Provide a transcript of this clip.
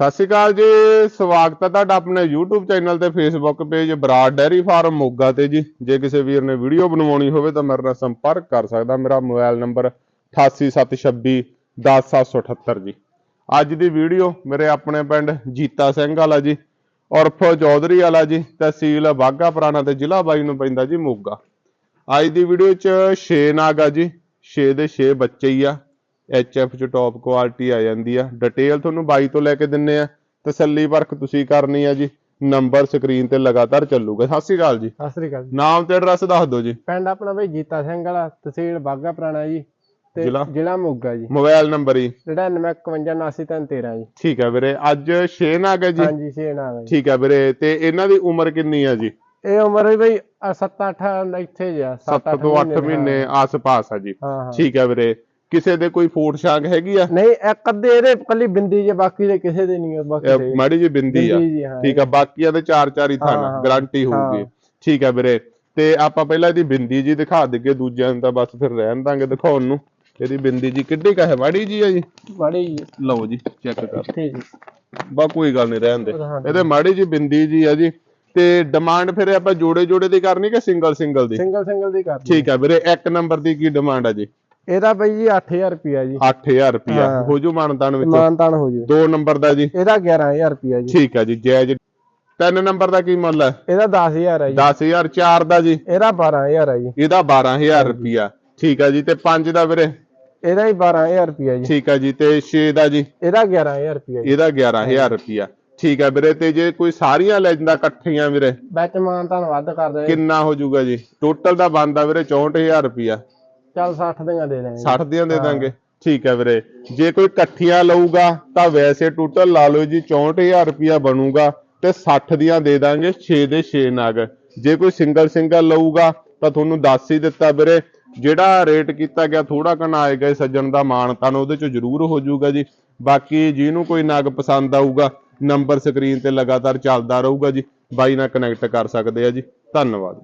ਸਤਿ ਸ਼੍ਰੀ ਅਕਾਲ ਜੀ, ਸਵਾਗਤ ਹੈ ਤੁਹਾਡਾ ਆਪਣੇ YouTube ਚੈਨਲ ਤੇ Facebook page Brar dairy farm Moga ਤੇ ਜੀ। ਜੇ ਕਿਸੇ ਵੀਰ ਨੇ ਵੀਡੀਓ ਬਣਵਾਉਣੀ ਹੋਵੇ ਤਾਂ ਮੇਰੇ ਨਾਲ ਸੰਪਰਕ ਕਰ ਸਕਦਾ। ਮੇਰਾ ਮੋਬਾਈਲ ਨੰਬਰ 8876 10778 ਜੀ। ਅੱਜ ਦੀ ਵੀਡੀਓ ਮੇਰੇ ਆਪਣੇ ਪਿੰਡ ਜੀਤਾ ਸਿੰਘ ਵਾਲਾ ਜੀ, ਉਰਫ ਚੌਧਰੀ ਵਾਲਾ ਜੀ, ਤਹਿਸੀਲ ਬਾਘਾ ਪੁਰਾਣਾ ਤੇ ਜ਼ਿਲ੍ਹਾ ਬਾਈ ਨੂੰ ਪੈਂਦਾ ਜੀ ਮੋਗਾ। ਅੱਜ ਦੀ ਵੀਡੀਓ 'ਚ 6 ਨਾਗਾ ਜੀ 6 ਦੇ 6 ਬੱਚੇ ਹੀ ਆ। ਐਚਐਫ ਚ ਟੌਪ ਕੁਆਲਿਟੀ ਆ ਜਾਂਦੀ ਆ। ਡਿਟੇਲ ਤੁਹਾਨੂੰ ਬਾਈ ਤੋਂ ਲੈ ਕੇ ਦਿੰਨੇ ਆ। ਤਸੱਲੀ ਪਰਖ ਤੁਸੀਂ ਕਰਨੀ ਆ ਜੀ। ਨੰਬਰ ਸਕਰੀਨ ਤੇ ਲਗਾਤਾਰ ਚੱਲੂਗਾ। ਸਤਿ ਸ਼੍ਰੀ ਅਕਾਲ ਜੀ। ਸਤਿ ਸ੍ਰੀ ਅਕਾਲ ਜੀ। ਨਾਮ ਤੇ ਐਡਰੈਸ ਦੱਸ ਦਿਓ ਜੀ। ਪਿੰਡ ਆਪਣਾ ਬਈ ਜੀਤਾ ਸਿੰਘ ਵਾਲਾ ਤਹਿਸੀਲ ਬਾਗਾ ਪੁਰਾਣਾ ਜੀ। ਤੇ ਜ਼ਿਲ੍ਹਾ? ਜ਼ਿਲ੍ਹਾ ਮੋਗਾ ਜੀ। ਮੋਬਾਈਲ ਨੰਬਰ ਹੀ 9951890313 ਜੀ। ਠੀਕ ਹੈ ਵੀਰੇ ਅੱਜ 6 ਨਾਗ ਹੈ ਜੀ? ਹਾਂਜੀ ਛੇ ਨਾਮ ਹੈ ਜੀ ਠੀਕ ਹੈ ਵੀਰੇ ਤੇ ਇਹਨਾਂ ਦੀ ਉਮਰ ਕਿੰਨੀ ਆ ਜੀ? ਇਹ ਉਮਰ ਵੀ ਬਈ 7 8 ਇੱਥੇ ਜਿਆ 7 ਤੋਂ 8 ਮਹੀਨੇ ਆਸ-ਪਾਸ ਆ ਜੀ। ਹਾਂ ਹਾਂ। ਠੀਕ ਹੈ ਵੀਰੇ ਕਿਸੇ ਦੇ ਕੋਈ ਫੋਟ ਛਾਂਗ ਹੈਗੀ ਆ? ਨਹੀਂ ਇੱਕ ਅੱਧੇ ਇਹਦੇ ਕੱਲੀ ਬਿੰਦੀ ਜੇ ਬਾਕੀ ਦੇ ਕਿਸੇ ਦੇ ਨਹੀਂ ਬਾਕੀ ਮਾੜੀ ਜੀ ਬਿੰਦੀ ਆ। ਠੀਕ ਆ ਬਾਕੀਆਂ ਦੇ ਚਾਰ ਚਾਰ ਹੀ ਹਾਂ, ਥਾਂ ਹਾਂ। ਗਾਰੰਟੀ ਹੋਊਗੀ। ਠੀਕ ਆ ਵੀਰੇ ਤੇ ਆਪਾਂ ਪਹਿਲਾਂ ਇਹਦੀ ਬਿੰਦੀ ਜੀ ਦਿਖਾ ਦਈਏ ਦੂਜਿਆਂ ਨੂੰ ਤਾਂ ਬਸ ਫਿਰ ਰਹਿਣ ਦਾਂਗੇ ਦਿਖਾਉਣ ਨੂੰ। ਇਹਦੀ ਬਿੰਦੀ ਜੀ ਕਿੱਡੀ ਕਾ ਹੈ ਮਾੜੀ ਜੀ ਆ ਜੀ? ਬੜੀ ਜੀ ਲਓ ਜੀ ਚੈੱਕ ਕਰ। ਠੀਕ ਬਾ ਕੋਈ ਗੱਲ ਨਹੀਂ ਰਹਿਣ ਦੇ। ਇਹਦੇ ਮਾੜੀ ਜੀ ਬਿੰਦੀ ਜੀ ਆ ਜੀ। ਤੇ ਡਿਮਾਂਡ ਫਿਰ ਆਪਾਂ ਜੋੜੇ ਜੋੜੇ ਦੀ ਕਰਨੀ ਕਿ ਸਿੰਗਲ ਸਿੰਗਲ ਦੀ? ਸਿੰਗਲ ਸਿੰਗਲ ਦੀ ਕਰ ਠੀਕ ਆ ਵੀਰੇ ਇੱਕ ਨੰਬਰ ਦੀ ਕੀ ਡਿਮਾਂਡ ਆ ਜੀ? ਇਹਦਾ ਬਈ ਜੀ 8000 ਰੁਪਿਆ ਜੀ। 8000 ਰੁਪਿਆ ਹਾਂ। ਹੋ ਜੂ ਮਾਨਤਾਨ ਵਿੱਚ? ਮਾਨਤਾਨ ਹੋ ਜੂ। ਦੋ ਨੰਬਰ ਦਾ ਜੀ। ਇਹਦਾ 11000 ਰੁਪਿਆ ਜੀ। ਠੀਕ ਆ ਜੀ ਜਾਇਜ਼। ਤਿੰਨ ਨੰਬਰ ਦਾ ਕੀ ਮੁੱਲ ਹੈ ਇਹਦਾ 10000 ਹੈ ਜੀ। 10000 ਚਾਰ ਦਾ ਜੀ। ਇਹਦਾ 12000 ਹੈ ਜੀ। ਇਹਦਾ 12000 ਰੁਪਿਆ ਠੀਕ ਆ ਜੀ ਤੇ 5 ਦਾ ਵੀਰੇ? ਇਹਦਾ ਹੀ 12000 ਰੁਪਿਆ ਜੀ। ਠੀਕ ਆ ਜੀ ਤੇ 6 ਦਾ ਜੀ? ਇਹਦਾ 11000 ਰੁਪਿਆ ਜੀ। ਇਹਦਾ 11000 ਰੁਪਿਆ ਠੀਕ ਆ ਵੀਰੇ ਤੇ ਜੇ ਕੋਈ ਸਾਰੀਆਂ ਲੈ ਜਾਂਦਾ ਇਕੱਠੀਆਂ ਵੀਰੇ? ਵਿੱਚ ਮਾਨਤਾਨ ਵੱਧ ਕਰ ਦੇ ਕਿੰਨਾ ਹੋ ਜਾਊਗਾ ਜੀ? ਟੋਟਲ ਦਾ ਬਣਦਾ ਵੀਰੇ 64000 ਰੁਪਿਆ ਚੱਲ 60 ਦੀਆਂ ਦੇ ਦੇਣਗੇ। 60 ਦੀਆਂ ਦੇ ਦਾਂਗੇ। ਠੀਕ ਹੈ ਵੀਰੇ। ਜੇ ਕੋਈ ਇਕੱਠੀਆਂ ਲਊਗਾ ਤਾਂ ਵੈਸੇ ਟੋਟਲ ਲਾ ਲਓ ਜੀ 64000 ਰੁਪਿਆ ਬਣੂਗਾ ਤੇ 60 ਦੀਆਂ ਦੇ ਦਾਂਗੇ 6 ਦੇ 6 ਨਗ। ਜੇ ਕੋਈ ਸਿੰਗਲ ਸਿੰਗਲ ਲਊਗਾ ਤਾਂ ਤੁਹਾਨੂੰ ਦੱਸ ਹੀ ਦਿੱਤਾ ਵੀਰੇ ਜਿਹੜਾ ਰੇਟ ਕੀਤਾ ਗਿਆ ਥੋੜਾ ਕਨਾ ਆਏਗਾ ਸੱਜਣ ਦਾ ਮਾਣ ਤਾਂ ਉਹਦੇ ਚ ਜ਼ਰੂਰ ਹੋ ਜਾਊਗਾ ਜੀ। ਬਾਕੀ ਜਿਹਨੂੰ ਕੋਈ ਨਗ ਪਸੰਦ ਆਊਗਾ ਨੰਬਰ ਸਕਰੀਨ ਤੇ ਲਗਾਤਾਰ ਚੱਲਦਾ ਰਹੂਗਾ ਜੀ। ਬਾਈ ਨਾਲ ਕਨੈਕਟ ਕਰ ਸਕਦੇ ਆ ਜੀ। ਧੰਨਵਾਦ।